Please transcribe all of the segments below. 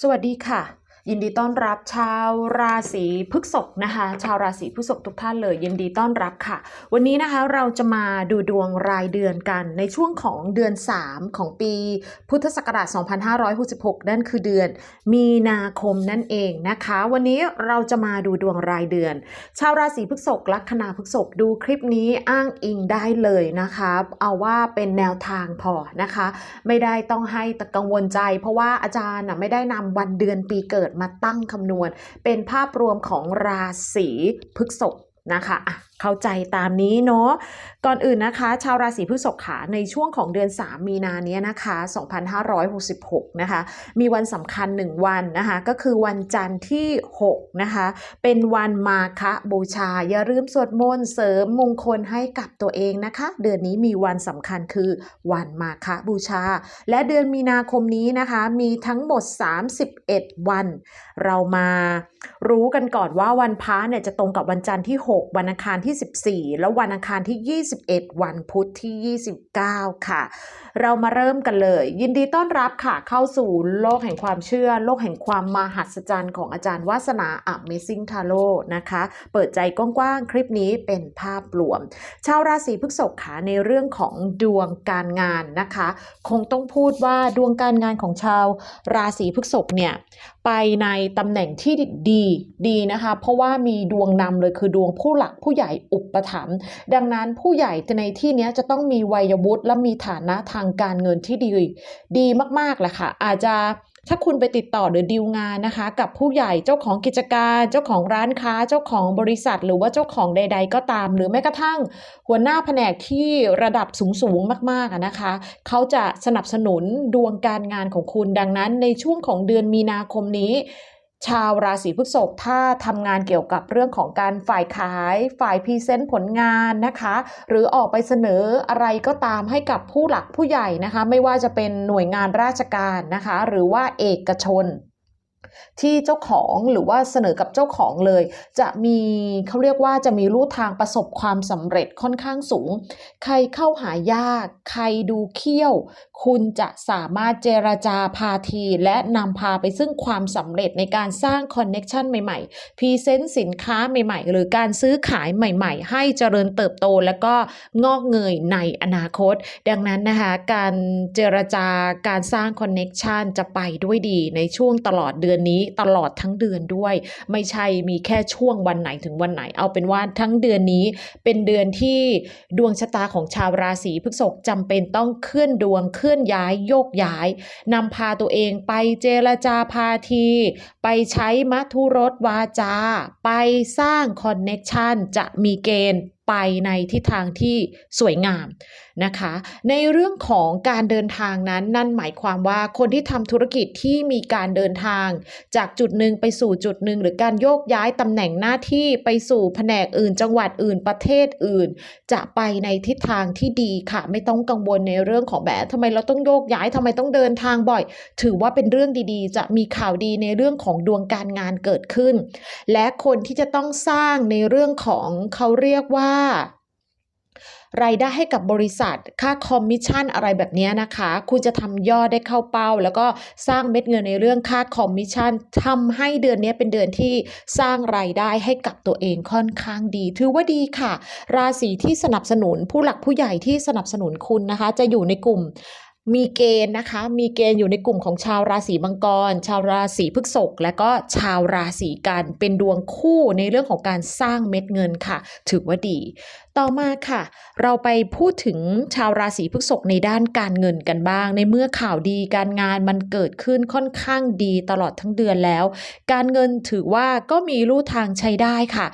สวัสดีค่ะ ยินดีต้อนรับชาวราศีพฤษภนะคะ ชาวราศีพฤษภทุกท่านเลย ยินดีต้อนรับค่ะ วันนี้นะคะเราจะมาดูดวงรายเดือนกันในช่วงของเดือน 3 ของปีพุทธศักราช 2566 นั่นคือเดือนมีนาคมนั่นเองนะคะ วันนี้เราจะมาดูดวงรายเดือน ชาวราศีพฤษภลัคนาพฤษภดูคลิปนี้อ้างอิงได้เลยนะคะ เอาว่าเป็นแนวทางพอนะคะ ไม่ได้ต้องให้ตกังวลใจ เพราะว่าอาจารย์น่ะไม่ได้นำวันเดือนปีเกิดมาตั้งคำนวณ เป็นภาพรวมของราศีพฤษภนะคะะ เข้าใจตามนี้เนาะ ก่อนอื่นนะคะ ชาวราศีพฤษภขาในช่วงของเดือน 3 มีนาเนี้ยนะคะ 2566 นะคะ มีวันสำคัญ 1 วันนะคะ ก็คือวันจันทร์ที่ 6 นะคะ เป็นวันมาฆบูชา อย่าลืมสวดมนต์เสริมมงคลให้กับตัวเองนะคะ เดือนนี้มีวันสำคัญคือวันมาฆบูชา และเดือนมีนาคมนี้นะคะ มีทั้งหมด 31 วัน เรามารู้กันก่อนว่าวันพระเนี่ยจะตรงกับวันจันทร์ที่ 6 วันอังคารที่ที่ 14 แล้ววันอังคารที่ 21 วันพุธที่ 29 ค่ะ เรามาเริ่มกันเลย ยินดีต้อนรับค่ะ เข้าสู่โลกแห่งความเชื่อ โลกแห่งความมหัศจรรย์ของอาจารย์วาสนา Amazing Tarot นะคะ เปิดใจกว้างๆ คลิปนี้เป็นภาพรวม ชาวราศีพฤษภค่ะในเรื่องของดวงการงานนะคะ คงต้องพูดว่าดวงการงานของชาวราศีพฤษภเนี่ยไปในตำแหน่งที่ดีดีนะคะ เพราะว่ามีดวงนำเลยคือดวงผู้หลักผู้ใหญ่อุปถัมภ์ดังนั้นผู้ใหญ่ในที่นี้จะต้องมีวัยวุฒิและมีฐานะทางการเงินที่ดี ดีมากๆแหละค่ะ อาจจะถ้าคุณไปติดต่อหรือดีลงานนะคะ กับผู้ใหญ่เจ้าของกิจการเจ้าของร้านค้าเจ้าของบริษัท หรือว่าเจ้าของใด ๆ ก็ตาม หรือแม้กระทั่งหัวหน้าแผนกที่ระดับสูงๆมากๆนะคะ เขาจะสนับสนุนดวงการงานของคุณดังนั้นในช่วงของเดือนมีนาคมนี้ ชาวราศีพฤษภถ้าทำงานเกี่ยวกับเรื่องของการฝ่ายขาย ฝ่ายพรีเซนต์ผลงานนะคะ หรือออกไปเสนออะไรก็ตามให้กับผู้หลักผู้ใหญ่นะคะ ไม่ว่าจะเป็นหน่วยงานราชการนะคะ หรือว่าเอกชน ที่เจ้าของหรือว่าเสนอกับเจ้าของเลย จะมีเขาเรียกว่าจะมีรูทางประสบความสำเร็จค่อนข้างสูง ใครเข้าหายาก ใครดูเขี้ยว คุณจะสามารถเจรจาพาที และนำพาไปซึ่งความสำเร็จในการสร้างคอนเน็ชันใหม่ๆพรีเซนต์สินค้าใหม่ๆ หรือการซื้อขายใหม่ๆ ให้เจริญเติบโตแล้วก็งอกเงยในอนาคต ดังนั้นนะคะการเจรจาการสร้างคอนเน็ชันจะไปด้วยดีในช่วงตลอดเดือนนี้ตลอดทั้งเดือนด้วย ไม่ใช่มีแค่ช่วงวันไหนถึงวันไหน เอาเป็นว่าทั้งเดือนนี้เป็นเดือนที่ดวงชะตาของชาวราศีพฤษภจำเป็นต้องเคลื่อนดวงเคลื่อนย้ายโยกย้ายนำพาตัวเองไปเจรจาพาที ไปใช้มัทุรสวาจา ไปสร้างคอนเน็ชันจะมีเกณฑ์ ไปในทิศทางที่สวยงามนะคะ ในเรื่องของการเดินทางนั้นนั่นหมายความว่าคนที่ทำธุรกิจที่มีการเดินทาง จากจุดหนึ่งไปสู่จุดหนึ่งหรือการโยกย้ายตำแหน่งหน้าที่ไปสู่แผนกอื่น จังหวัดอื่นประเทศอื่น จะไปในทิศทางที่ดีค่ะ ไม่ต้องกังวลในเรื่องของแบบทำไมเราต้องโยกย้ายทำไมต้องเดินทางบ่อย ถือว่าเป็นเรื่องดีๆ จะมีข่าวดีในเรื่องของดวงการงานเกิดขึ้น และคนที่จะต้องสร้างในเรื่องของเขาเรียกว่ารายได้ให้กับบริษัท ค่าคอมมิชชั่นอะไรแบบนี้นะคะ คุณจะทำยอดได้เข้าเป้า แล้วก็สร้างเม็ดเงินในเรื่องค่าคอมมิชชั่นทำให้เดือนนี้เป็นเดือนที่สร้างรายได้ให้กับตัวเองค่อนข้างดี ถือว่าดีค่ะ ราศีที่สนับสนุนผู้หลักผู้ใหญ่ที่สนับสนุนคุณนะคะ จะอยู่ในกลุ่ม มีเกณฑ์นะคะ มีเกณฑ์อยู่ในกลุ่มของชาวราศีมังกร ชาวราศีพฤษภและก็ชาวราศีกันเป็นดวงคู่ในเรื่องของการสร้างเม็ดเงินค่ะ ถือว่าดี ต่อมาค่ะ เราไปพูดถึงชาวราศีพฤษภในด้านการเงินกันบ้าง ในเมื่อข่าวดีการงานมันเกิดขึ้นค่อนข้างดีตลอดทั้งเดือนแล้ว การเงินถือว่าก็มีลู่ทางใช้ได้ค่ะ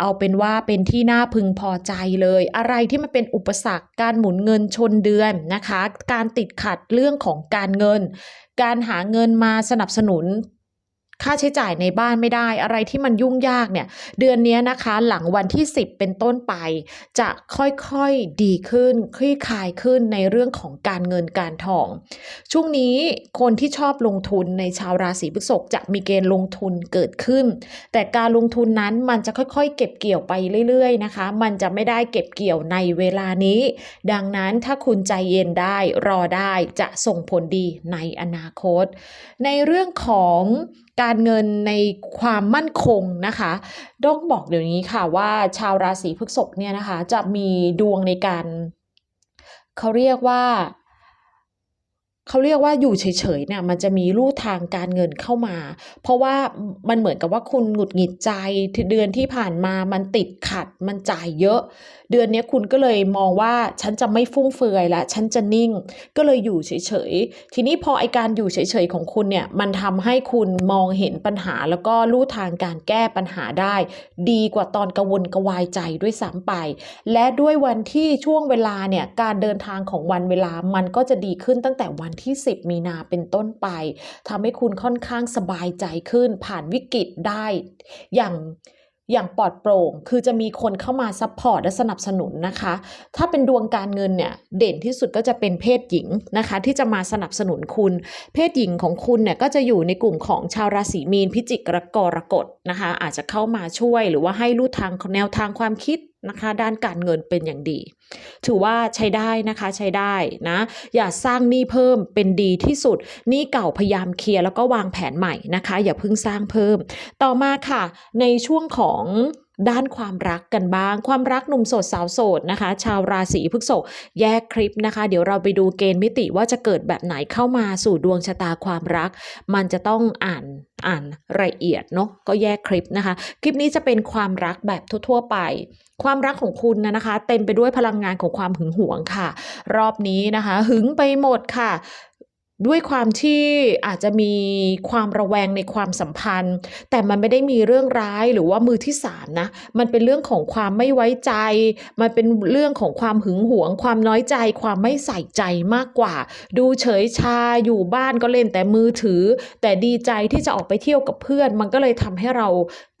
เอาเป็นว่าเป็นที่น่าพึงพอใจเลย อะไรที่มันเป็นอุปสรรคการหมุนเงินชนเดือนนะคะ การติดขัดเรื่องของการเงิน การหาเงินมาสนับสนุน ค่าใช้จ่ายในบ้านไม่ได้ อะไรที่มันยุ่งยากเนี่ย เดือนนี้นะคะ หลังวันที่ 10 เป็นต้นไป จะค่อยๆดีขึ้นคลี่คลายขึ้นในเรื่องของการเงินการทอง ช่วงนี้คนที่ชอบลงทุนในชาวราศีพฤษภจะมีเกณฑ์ลงทุนเกิดขึ้น แต่การลงทุนนั้นมันจะค่อยๆ เก็บเกี่ยวไปเรื่อยๆนะคะ มันจะไม่ได้เก็บเกี่ยวในเวลานี้ ดังนั้นถ้าคุณใจเย็นได้รอได้จะส่งผลดีในอนาคต ในเรื่องของการเงินในความมั่นคงนะคะต้องบอกเดี๋ยวนี้ค่ะว่าชาวราศีพฤษภเนี่ยนะคะจะมีดวงในการเขาเรียกว่า เขาเรียกว่าอยู่เฉยๆเนี่ยมันจะมีลู่ทางการเงินเข้ามา เพราะว่ามันเหมือนกับว่าคุณหงุดหงิดใจที่เดือนที่ผ่านมามันติดขัดมันจ่ายเยอะ เดือนนี้คุณก็เลยมองว่าฉันจะไม่ฟุ่มเฟือยละฉันจะนิ่ง ก็เลยอยู่เฉยๆทีนี้พอไอการอยู่เฉยๆของคุณเนี่ยมันทำให้คุณมองเห็นปัญหาแล้วก็ลู่ทางการแก้ปัญหาได้ ดีกว่าตอนกระวนกวายใจด้วยซ้ำไป และด้วยวันที่ช่วงเวลาเนี่ยการเดินทางของวันเวลามันก็จะดีขึ้นตั้งแต่วันที่ 10 มีนาเป็นต้นไปทำให้คุณค่อนข้างสบายใจขึ้น ผ่านวิกฤตได้อย่างอย่างปลอดโปร่ง คือจะมีคนเข้ามาซัพพอร์ตและสนับสนุนนะคะ ถ้าเป็นดวงการเงินเนี่ยเด่นที่สุดก็จะเป็นเพศหญิงนะคะ ที่จะมาสนับสนุนคุณ เพศหญิงของคุณเนี่ยก็จะอยู่ในกลุ่มของชาวราศีมีนพิจิกกรกรกฎนะคะ อาจจะเข้ามาช่วยหรือว่าให้ลู่ทางแนวทางความคิด นะคะด้านการเงินเป็นอย่างดี ถือว่าใช้ได้นะคะใช้ได้นะ อย่าสร้างหนี้เพิ่มเป็นดีที่สุดหนี้เก่าพยายามเคลียร์แล้วก็วางแผนใหม่นะคะ อย่าเพิ่งสร้างเพิ่ม ต่อมาค่ะ ในช่วงของ ด้านความรักกันบ้าง ความรักหนุ่มโสดสาวโสดนะคะ ชาวราศีพฤษภแยกคลิปนะคะ เดี๋ยวเราไปดูเกณฑ์มิติว่าจะเกิดแบบไหนเข้ามาสู่ดวงชะตาความรัก มันจะต้องอ่านอ่านรายละเอียดเนาะก็แยกคลิปนะคะ คลิปนี้จะเป็นความรักแบบทั่ว ๆ ไป ความรักของคุณนะนะคะ เต็มไปด้วยพลังงานของความหึงหวงค่ะ รอบนี้นะคะ หึงไปหมดค่ะ ด้วยความที่อาจจะมีความระแวงในความสัมพันธ์ แต่มันไม่ได้มีเรื่องร้ายหรือว่ามือที่สามนะ มันเป็นเรื่องของความไม่ไว้ใจ มันเป็นเรื่องของความหึงหวง ความน้อยใจ ความไม่ใส่ใจมากกว่า ดูเฉยชาอยู่บ้านก็เล่นแต่มือถือ แต่ดีใจที่จะออกไปเที่ยวกับเพื่อน มันก็เลยทำให้เรา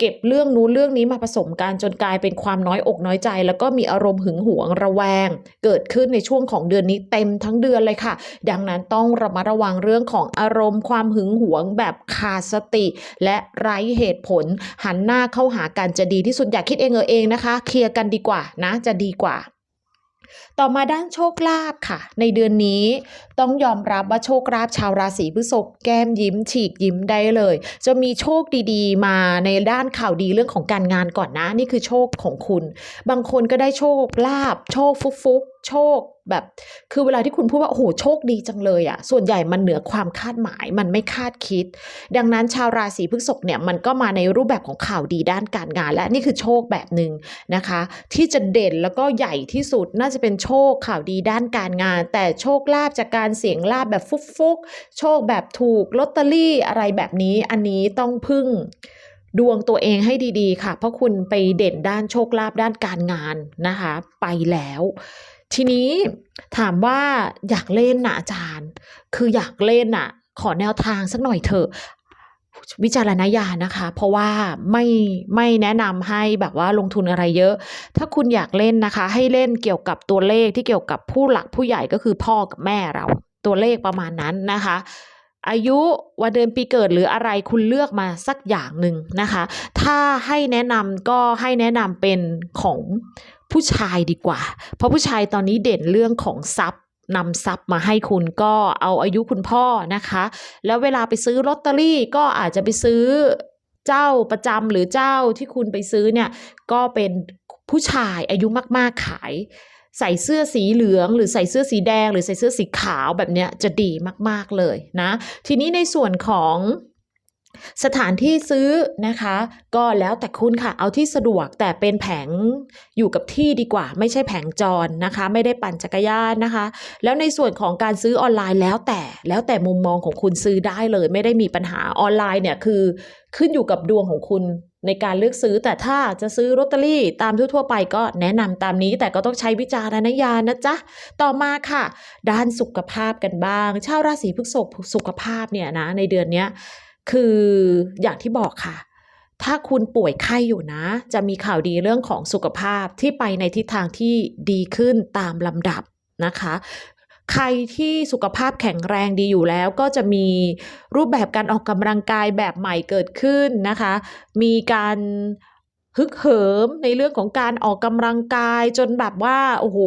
เก็บเรื่องนู้นเรื่องนี้มาผสมกันจนกลายเป็นความน้อยอกน้อยใจ แล้วก็มีอารมณ์หึงหวงระแวง เกิดขึ้นในช่วงของเดือนนี้เต็มทั้งเดือนเลยค่ะ ดังนั้นต้องระมัดระวังเรื่องของอารมณ์ความหึงหวงแบบขาดสติ และไร้เหตุผล หันหน้าเข้าหากันจะดีที่สุดอย่าคิดเองเออเองนะคะ เคลียร์กันดีกว่านะจะดีกว่า ต่อมาด้านโชคลาภค่ะ ในเดือนนี้ต้องยอมรับว่าโชคลาภชาวราศีพฤษภแก้มยิ้ม ฉีกยิ้มได้เลย จะมีโชคดีๆ มาในด้านข่าวดีเรื่องของการงานก่อนนะ นี่คือโชคของคุณ บางคนก็ได้โชคลาภโชคฟุกฟุก โชคแบบ คือเวลาที่คุณพูดว่าโอ้โหโชคดีจังเลยอะส่วนใหญ่มันเหนือความคาดหมาย มันไม่คาดคิด ดังนั้นชาวราศีพฤษภเนี่ยมันก็มาในรูปแบบของข่าวดีด้านการงาน และนี่คือโชคแบบหนึ่งนะคะ ที่จะเด่นแล้วก็ใหญ่ที่สุดน่าจะเป็นโชคข่าวดีด้านการงาน แต่โชคลาภจากการเสี่ยงลาภแบบฟุกๆโชคแบบถูกลอตเตอรี่อะไรแบบนี้ อันนี้ต้องพึ่งดวงตัวเองให้ดีๆ ค่ะ เพราะคุณไปเด่นด้านโชคลาภด้านการงานนะคะ ไปแล้ว ทีนี้ถามว่าอยากเล่นนะอาจารย์ คืออยากเล่นน่ะขอแนวทางสักหน่อยเถอะวิจารณญาณนะคะ เพราะว่าไม่ไม่แนะนำให้แบบว่าลงทุนอะไรเยอะ ถ้าคุณอยากเล่นนะคะ ให้เล่นเกี่ยวกับตัวเลขที่เกี่ยวกับผู้หลักผู้ใหญ่ก็คือพ่อกับแม่เรา ตัวเลขประมาณนั้นนะคะ อายุวันเดือนปีเกิดหรืออะไรคุณเลือกมาสักอย่างหนึ่งนะคะ ถ้าให้แนะนำก็ให้แนะนำเป็นของ ผู้ชายดีกว่า เพราะผู้ชายตอนนี้เด่นเรื่องของทรัพย์นำทรัพย์มาให้คุณก็เอาอายุคุณพ่อนะคะ แล้วเวลาไปซื้อลอตเตอรี่ก็อาจจะไปซื้อเจ้าประจำหรือเจ้าที่คุณไปซื้อเนี่ยก็เป็นผู้ชายอายุมาก ๆ ขาย ใส่เสื้อสีเหลือง หรือใส่เสื้อสีแดง หรือใส่เสื้อสีขาวแบบเนี้ยจะดีมาก ๆ เลยนะ ทีนี้ในส่วนของ สถานที่ซื้อนะคะ ก็แล้วแต่คุณค่ะ เอาที่สะดวกแต่เป็นแผงอยู่กับที่ดีกว่า ไม่ใช่แผงจรนะคะ ไม่ได้ปั่นจักรยานนะคะ แล้วในส่วนของการซื้อออนไลน์แล้วแต่แล้วแต่มุมมองของคุณซื้อได้เลย ไม่ได้มีปัญหาออนไลน์เนี่ยคือขึ้นอยู่กับดวงของคุณในการเลือกซื้อแต่ถ้าจะซื้อลอตเตอรี่ตามทั่วๆไปก็แนะนำตามนี้แต่ก็ต้องใช้วิจารณญาณนะจ๊ะ ต่อมาค่ะ ด้านสุขภาพกันบ้าง ชาวราศีพฤษภสุขภาพเนี่ยนะในเดือนเนี้ย คืออย่างที่บอกค่ะ ถ้าคุณป่วยไข้อยู่นะ จะมีข่าวดีเรื่องของสุขภาพที่ไปในทิศทางที่ดีขึ้นตามลำดับนะคะ ใครที่สุขภาพแข็งแรงดีอยู่แล้ว ก็จะมีรูปแบบการออกกำลังกายแบบใหม่เกิดขึ้นนะคะ มีการฮึกเหิมในเรื่องของการออกกำลังกายจนแบบว่า โอ้โห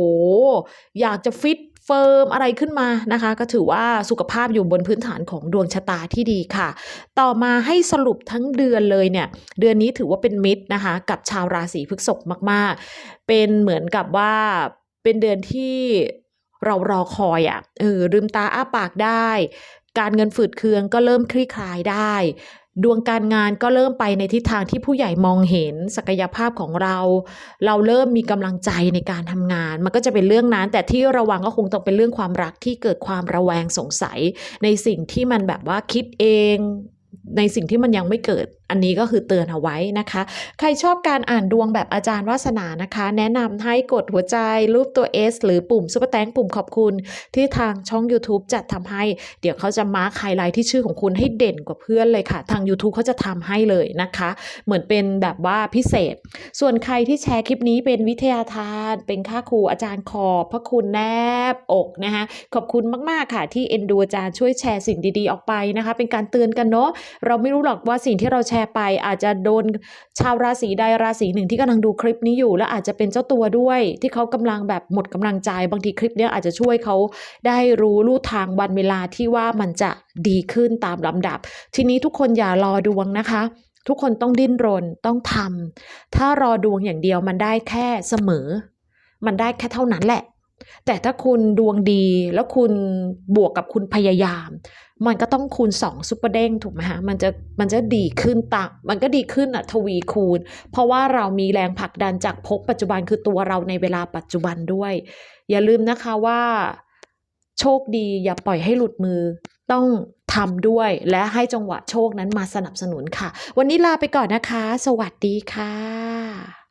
อยากจะฟิต เฟิร์มอะไรขึ้นมานะคะ ก็ถือว่าสุขภาพอยู่บนพื้นฐานของดวงชะตาที่ดีค่ะ ต่อมาให้สรุปทั้งเดือนเลยเนี่ย เดือนนี้ถือว่าเป็นมิตรนะคะ กับชาวราศีพฤษภมาก ๆ เป็นเหมือนกับว่าเป็นเดือนที่เรารอคอยอะ่ะเออลืมตาอ้าปากได้ การเงินฝืดเคืองก็เริ่มคลี่คลายได้ ดวงการงานก็เริ่มไปในทิศทางที่ผู้ใหญ่มองเห็นศักยภาพของเรา เราเริ่มมีกำลังใจในการทำงาน มันก็จะเป็นเรื่องนั้น แต่ที่ระวังก็คงต้องเป็นเรื่องความรักที่เกิดความระแวงสงสัย ในสิ่งที่มันแบบว่าคิดเอง ในสิ่งที่มันยังไม่เกิด อันนี้ก็คือเตือนเอาไว้นะคะ ใครชอบการอ่านดวงแบบอาจารย์วาสนานะคะ แนะนำให้กดหัวใจรูปตัว S หรือปุ่มซุปเปอร์แตงปุ่มขอบคุณ ที่ทางช่อง YouTube จัดทำให้ เดี๋ยวเขาจะมาร์คไฮไลท์ที่ชื่อของคุณให้เด่นกว่าเพื่อนเลยค่ะ ทาง YouTube เขาจะทำให้เลยนะคะ เหมือนเป็นแบบว่าพิเศษ ส่วนใครที่แชร์คลิปนี้เป็นวิทยาทาน เป็นค่าครูอาจารย์ขอบพระคุณแนบอกนะคะขอบคุณมากๆค่ะที่เอ็นดูอาจารย์ช่วยแชร์สิ่งดีๆ ออกไปนะคะ เป็นการเตือนกันเนาะเราไม่รู้หรอกว่าสิ่งที่เราแชร์ไปอาจจะโดนชาวราศีใดราศีหนึ่งที่กำลังดูคลิปนี้อยู่ และอาจจะเป็นเจ้าตัวด้วย ที่เขากำลังแบบหมดกำลังใจ บางทีคลิปนี้อาจจะช่วยเขาได้รู้ลู่ทางวันเวลาที่ว่ามันจะดีขึ้นตามลำดับ ทีนี้ทุกคนอย่ารอดวงนะคะทุกคนต้องดิ้นรนต้องทำ ถ้ารอดวงอย่างเดียวมันได้แค่เสมอ มันได้แค่เท่านั้นแหละ แต่ถ้าคุณดวงดีแล้วคุณบวกกับคุณพยายาม มันก็ต้องคูณ2ซุปเปอร์เด้งถูกไหมฮะมันจะมันจะดีขึ้นตามมันก็ดีขึ้นอะทวีคูณ เพราะว่าเรามีแรงผลักดันจากภพปัจจุบันคือตัวเราในเวลาปัจจุบันด้วย อย่าลืมนะคะว่า โชคดีอย่าปล่อยให้หลุดมือต้องทำด้วยและให้จังหวะโชคนั้นมาสนับสนุนค่ะ วันนี้ลาไปก่อนนะคะ สวัสดีค่ะ